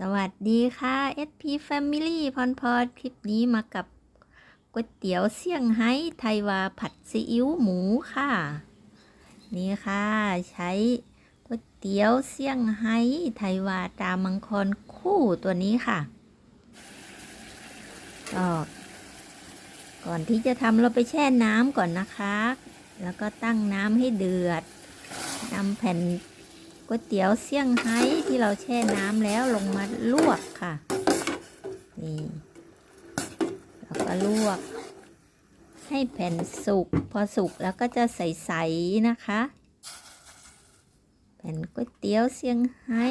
สวัสดีค่ะ SP Family พรพรคลิปนี้มากับก๋วยเตี๋ยวเซี่ยงไฮ้ไทยวาผัดซีอิ๊วหมูค่ะ นี่ค่ะ ใช้ก๋วยเตี๋ยวเซี่ยงไฮ้ไทยวาตรามังครคู่ตัวนี้ค่ะก็ก่อนที่จะทำเราไปแช่น้ำก่อนนะคะ แล้วก็ตั้งน้ำให้เดือดนำแผ่น ก๋วยเตี๋ยวเซี่ยงไฮ้ที่เราแช่น้ำแล้วลงมาลวกค่ะ นี่แล้วก็ลวก ให้แผ่นสุก พอสุกแล้วก็จะใสๆนะคะ แผ่นก๋วยเตี๋ยวเซี่ยงไฮ้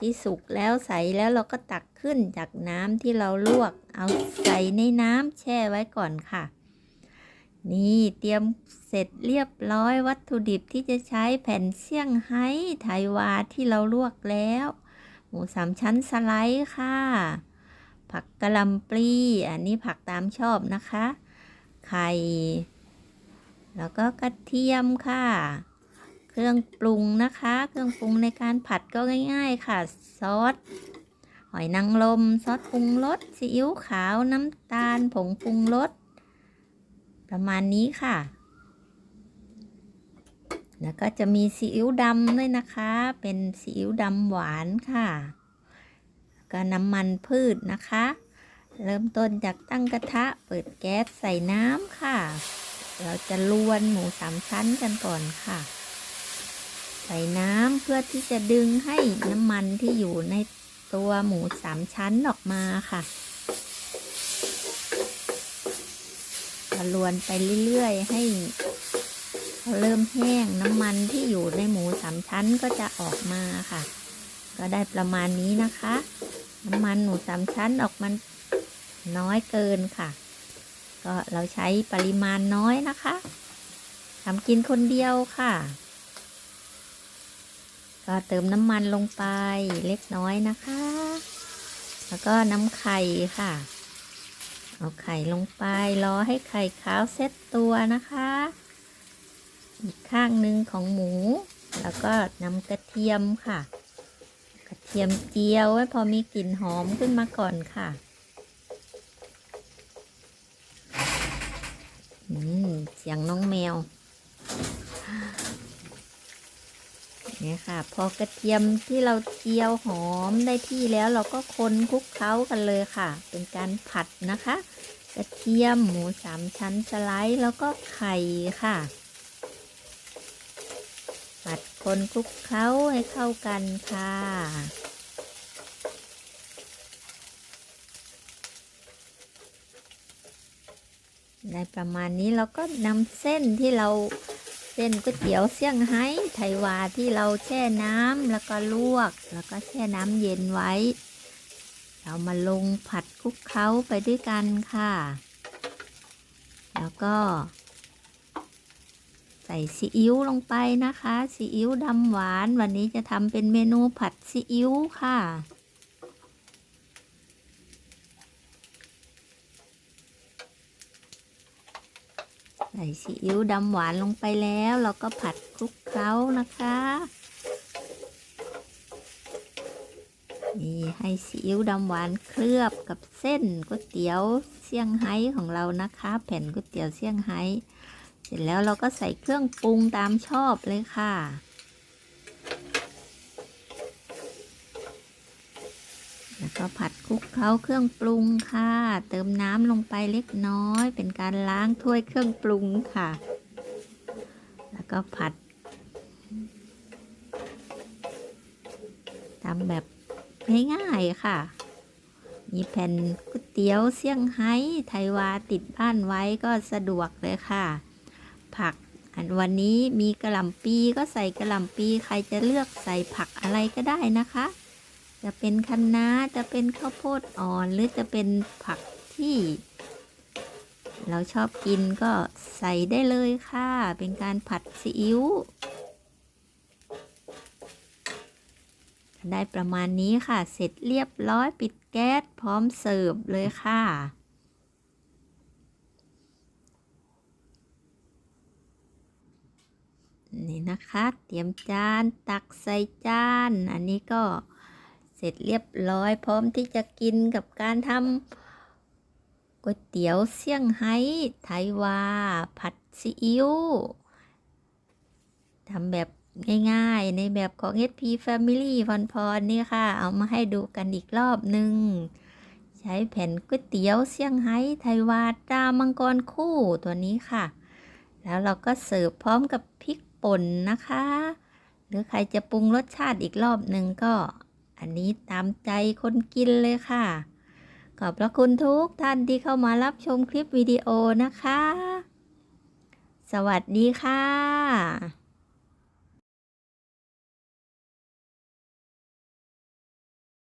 ที่สุกแล้วใสแล้วเราก็ตักขึ้นจากน้ำที่เราลวก เอาใส่ในน้ำแช่ไว้ก่อนค่ะ นี่เตรียมเสร็จเรียบร้อยวัตถุดิบที่จะใช้แผ่นเซี่ยงไฮ้ไทยวาที่เราลวกแล้ว หมูสามชั้นสไลด์ค่ะ ผักกะหล่ำปลีอันนี้ผักตามชอบนะคะ ไข่ แล้วก็กระเทียมค่ะ เครื่องปรุงนะคะ เครื่องปรุงในการผัดก็ง่าย ๆ ค่ะ ซอสหอยนางรมซอสปรุงรสซีอิ๊วขาวน้ำตาลผงปรุงรส ประมาณนี้ค่ะ แล้วก็จะมีซีอิ๊วดำด้วยนะคะ เป็นซีอิ๊วดำหวานค่ะก็น้ำมันพืชนะคะ เริ่มต้นจากตั้งกระทะเปิดแก๊สใส่น้ำค่ะ เราจะลวนหมูสามชั้นกันก่อนค่ะ ใส่น้ำเพื่อที่จะดึงให้น้ำมันที่อยู่ในตัวหมูสามชั้นออกมาค่ะ ก็ลวนไปเรื่อยๆ ให้เริ่มแห้งน้ำมันที่อยู่ในหมูสามชั้นก็จะออกมาค่ะ ก็ได้ประมาณนี้นะคะ น้ำมันหมูสามชั้นออกมันน้อยเกินค่ะ ก็เราใช้ปริมาณน้อยนะคะทำกินคนเดียวค่ะ ก็เติมน้ำมันลงไปเล็กน้อยนะคะ แล้วก็น้ำไข่ค่ะ เอาไข่ลงไปรอให้ไข่ขาวเซ็ตตัวนะคะ อีกข้างหนึ่งของหมู แล้วก็นำกระเทียมค่ะ กระเทียมเจียวไว้พอมีกลิ่นหอมขึ้นมาก่อนค่ะอืมเสียงน้องแมว เนี่ยค่ะ พอกระเทียมที่เราเจียวหอมได้ที่แล้วเราก็คนคลุกเคล้ากันเลยค่ะ เป็นการผัดนะคะ กระเทียมหมูสามชั้นสไลด์แล้วก็ไข่ค่ะ ผัดคนคลุกเคล้าให้เข้ากันค่ะได้ประมาณนี้เราก็นำเส้นที่เรา เส้นก๋วยเตี๋ยวเซี่ยงไฮ้ไทยวาที่เราแช่น้ำแล้วก็ลวก แล้วก็แช่น้ำเย็นไว้ เรามาลงผัดคลุกเคล้าไปด้วยกันค่ะ แล้วก็ ใส่ซีอิ๊วลงไปนะคะซีอิ๊วดำหวาน วันนี้จะทำเป็นเมนูผัดซีอิ๊วค่ะ ใส่ซีอิ๊วดำหวานลงไปแล้ว เราก็ผัดคลุกเคล้านะคะ นี่ให้ซีอิ๊วดำหวานเคลือบกับเส้นก๋วยเตี๋ยวเซี่ยงไฮ้ของเรานะคะ แผ่นก๋วยเตี๋ยวเซี่ยงไฮ้เสร็จแล้วเราก็ใส่เครื่องปรุงตามชอบเลยค่ะ แล้วก็ผัดคลุกเคล้าเครื่องปรุงค่ะ เติมน้ำลงไปเล็กน้อย เป็นการล้างถ้วยเครื่องปรุงค่ะ แล้วก็ผัดทำแบบง่ายๆค่ะ มีแผ่นก๋วยเตี๋ยวเซี่ยงไฮ้ไทยวาติดบ้านไว้ก็สะดวกเลยค่ะ ผักอันวันนี้มีกระหล่ำปีก็ใส่กระหล่ำปีใครจะเลือกใส่ผักอะไรก็ได้นะคะ จะเป็นคะน้าจะเป็นข้าวโพดอ่อน หรือจะเป็นผักที่ เราชอบกินก็ใส่ได้เลยค่ะ เป็นการผัดซีอิ๊วได้ประมาณนี้ค่ะ เสร็จเรียบร้อยปิดแก๊สพร้อมเสิร์ฟเลยค่ะ นี่นะคะ เตรียมจานตักใส่จาน อันนี้ก็ เสร็จเรียบร้อยพร้อมที่จะกินกับการทำก๋วยเตี๋ยวเซี่ยงไฮ้ไทยวา ผัดซีอิ๊วทำแบบง่ายๆ ในแบบของ SP Family พรพรนี่ค่ะ เอามาให้ดูกันอีกรอบหนึ่ง ใช้แผ่นก๋วยเตี๋ยวเซี่ยงไฮ้ไทยวาตรามังกรคู่ตัวนี้ค่ะ แล้วเราก็เสิร์ฟพร้อมกับพริกป่นนะคะ หรือใครจะปรุงรสชาติอีกรอบหนึ่งก็ อันนี้ตามใจคนกินเลยค่ะ ขอบพระคุณทุกท่านที่เข้ามารับชมคลิปวิดีโอนะคะ สวัสดีค่ะ